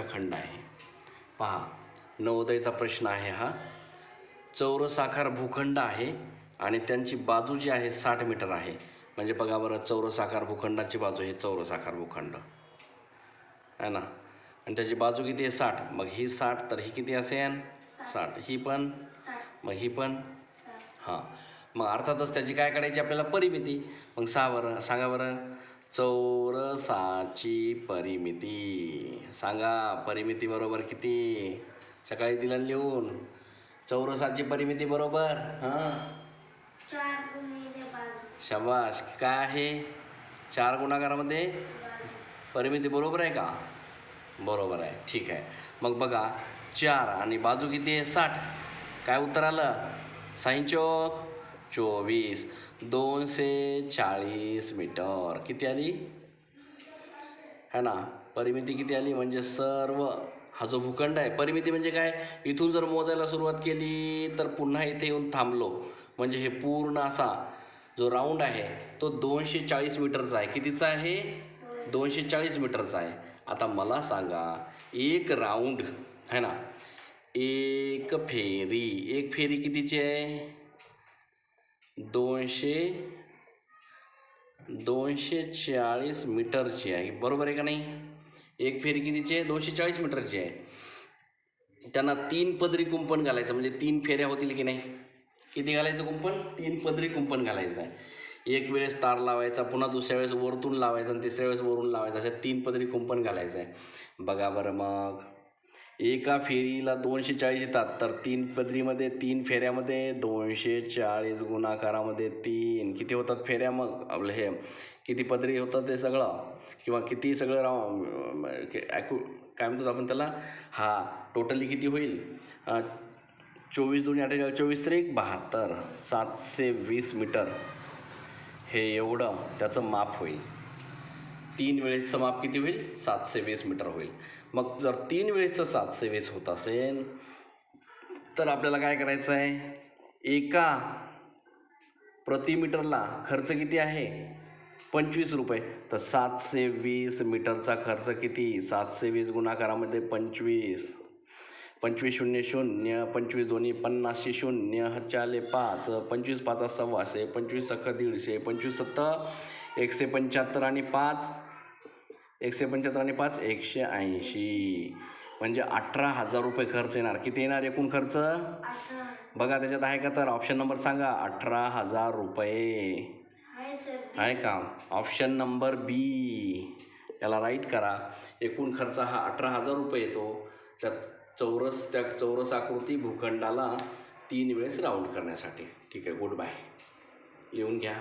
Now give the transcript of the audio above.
मीटरचा खंड आहे. पहा नवोदयचा प्रश्न आहे हा. चौरस आकार भूखंड आहे आणि त्यांची बाजू जी आहे साठ मीटर आहे. म्हणजे बघा बरं चौरस आकार भूखंडाची बाजू हे चौरस आकार भूखंड. आहे ना? आणि त्याची बाजू किती आहे? साठ. मग ही साठ तर ही किती असेल साठ. ही पण? मग ही पण? हां. मग अर्थातच त्याची काय काढायची आपल्याला? परिमिती. मग सहा बरं. सांगा बरं. चौरसाची परिमिती. सांगा परिमिती बरोबर किती? सकाळी दिला लिहून. चौरसाची परिमिती बरोबर हां? शबाश काय आहे? चार गुणाकारामध्ये? परिमिती बरोबर आहे का? बरोबर आहे. ठीक आहे. मग बघा चार आणि बाजू किती आहे? साठ. काय उत्तर आलं? साईंचोक चोवीस. दोनशे चाळीस मीटर. किती आली? है ना? परिमिती किती आली म्हणजे सर्व हा जो भूखंड आहे परिमिती म्हणजे काय? इथून जर मोजायला सुरुवात केली तर पुन्हा इथे येऊन थांबलो. म्हणजे हे पूर्ण असा जो राऊंड आहे तो दोनशे चाळीस मीटरचा आहे. कितीचा आहे? दोनशे चाळीस मीटरचा आहे. आता मला सांगा एक राऊंड है ना? एक फेरी. एक फेरी कितीची आहे? दोनशे दोनशे चाळीस मीटरची आहे. बरोबर आहे का नाही? एक फेरी कितीची आहे? दोनशे चाळीस मीटरची आहे. त्यांना तीन पदरी कुंपण घालायचं म्हणजे तीन फेऱ्या होतील की नाही? किती घालायचं कुंपण? तीन पदरी कुंपण घालायचं आहे. एक वेळेस तार लावायचा पुन्हा दुसऱ्या वेळेस वरतून लावायचा आणि तिसऱ्या वेळेस वरून लावायचा अशा तीन पदरी कुंपण घालायचं आहे. बघा बरं मग. एका फेरीला दोनशे चाळीस येतात. तर तीन पदरीमध्ये तीन फेऱ्यामध्ये दोनशे चाळीस गुणाकारामध्ये तीन. किती होतात फेऱ्या मग? आपलं हे किती पदरी होतात ते सगळं? किंवा किती सगळं राव ॲक्यू काय म्हणतो आपण त्याला? हा टोटली किती होईल? चोवीस दोन्ही अठ्ठेचाळीस चोवीस तरी एक बहात्तर. सातशे वीस मीटर. हे एवढं त्याचं माप होईल. तीन वेळेसचं माप किती होईल? सातशे वीस मीटर होईल. मग जर तीन वेळेसचं सातशे वीस होत असेल तर आपल्याला काय करायचं आहे? एका प्रति मीटरला खर्च किती आहे? पंचवीस रुपये. तर सातशे वीस मीटरचा खर्च किती? सातशे वीस गुणाकारामध्ये पंचवीस. पंचवीस शून्य शून्य पंचवीस दोन्ही पन्नासशे शून्य हच्चाले पाच पंचवीस पाचा सव्वाशे पंचवीस सख्ख दीडशे पंचवीस सत्तर एकशे पंच्याहत्तर आणि पाच. एकशे पंच्याहत्तर आणि पाच एकशे ऐंशी. म्हणजे अठरा हजार रुपये खर्च येणार. किती येणार एकूण खर्च? बघा त्याच्यात आहे का तर ऑप्शन नंबर सांगा. अठरा हजार रुपये. आहे का? ऑप्शन नंबर बी याला राईट करा. एकूण खर्च हा अठरा हजार रुपये येतो. त्यात चौरस त्या चौरस आकृती भूखंडाला तीन वेळेस राऊंड करण्यासाठी. ठीक आहे गुड बाय लिहून घ्या.